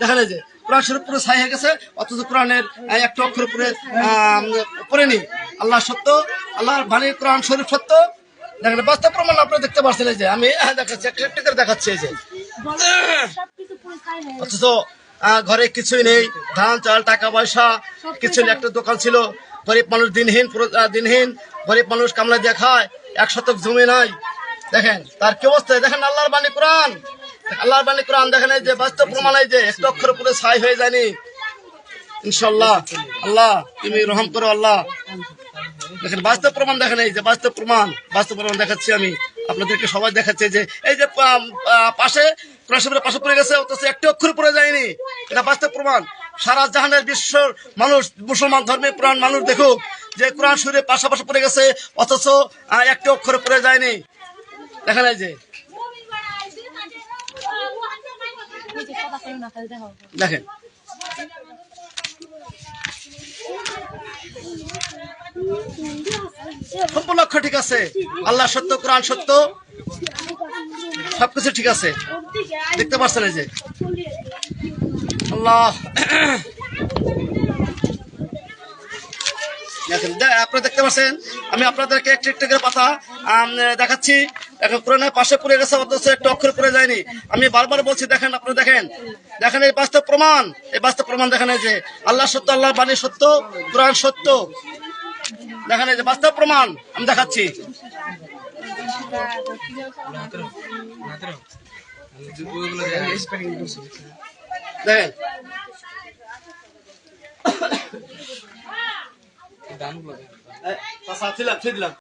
দেখেন এই যে কোরআন শরীফ পুরো ছাই হয়ে গেছে, অথচ কোরআনের একটা অক্ষর পুরে পড়েনি আল্লাহ সত্য, আল্লাহর বাণী কোরআন শরীফ সত্য। দেখেন বাস্তব প্রমাণ আপনারা দেখতে পাচ্ছেন যে, আমি দেখাচ্ছি দেখাচ্ছি যে। অথচ ঘরে কিছুই নেই, ধান, চাল, টাকা পয়সা কিছু নেই। একটা দোকান ছিল, গরিব মানুষ দিনহীন দিনহীন, গরিব মানুষ কামলা দিয়ে খায়, এক শতক জমি নাই। দেখেন, তার কি অবস্থা? দেখেন আল্লাহর বাণী কোরআন। আল্লাহর বাণী কোরআন দেখেন যে, বাস্তব প্রমাণ এই যে একটু অক্ষর পুরো ছাই হয়ে যায়নি। ইনশাল্লাহ আল্লাহ, তুমি রহম করো, আল্লাহ। দেখেন, বাস্তব প্রমাণ দেখেন এই যে, বাস্তব প্রমাণ বাস্তব প্রমাণ দেখাচ্ছি আমি। আপনাদেরকে সবাই দেখাচ্ছে যে, এই যে পাশে প্রসাবের পাশে পড়ে গেছে, অথচ একটি অক্ষর পড়ে যায়নি। এটা বাস্তব প্রমাণ। সারা জাহানের বিশ্বর মানুষ, মুসলমান ধর্মের প্রাণ মানুষ দেখুক যে, কোরআন শরীরে পাশাপাশি পড়ে গেছে, অথচ একটি অক্ষর পড়ে যায়নি। দেখেন এই যে ওই যে কথা করো না, তাহলে দেখো। দেখেন। সম্পূর্ণ ঠিক আছে। আল্লাহ সত্য, কোরআন সত্য, সবকিছু ঠিক আছে। দেখতে পাচ্ছেন এই যে। আল্লাহ। দেখেন আপনারা দেখতে পাচ্ছেন আমি আপনাদেরকে একটি একটি করে পাতা দেখাচ্ছি। এখন কোরআনের পাশে পড়ে গেছে অথচ একটা অক্ষর পড়ে যায়নি। আমি বারবার বলছি দেখেন আপনারা দেখেন। দেখেন এই বাস্তব প্রমাণ। এই বাস্তব প্রমাণ দেখেন যে আল্লাহ সত্য আল্লাহ বাণী সত্য কোরআন সত্য। দেখেন এই যে বাস্তব প্রমাণ আমি দেখাচ্ছি। দেখেন। দিলাম।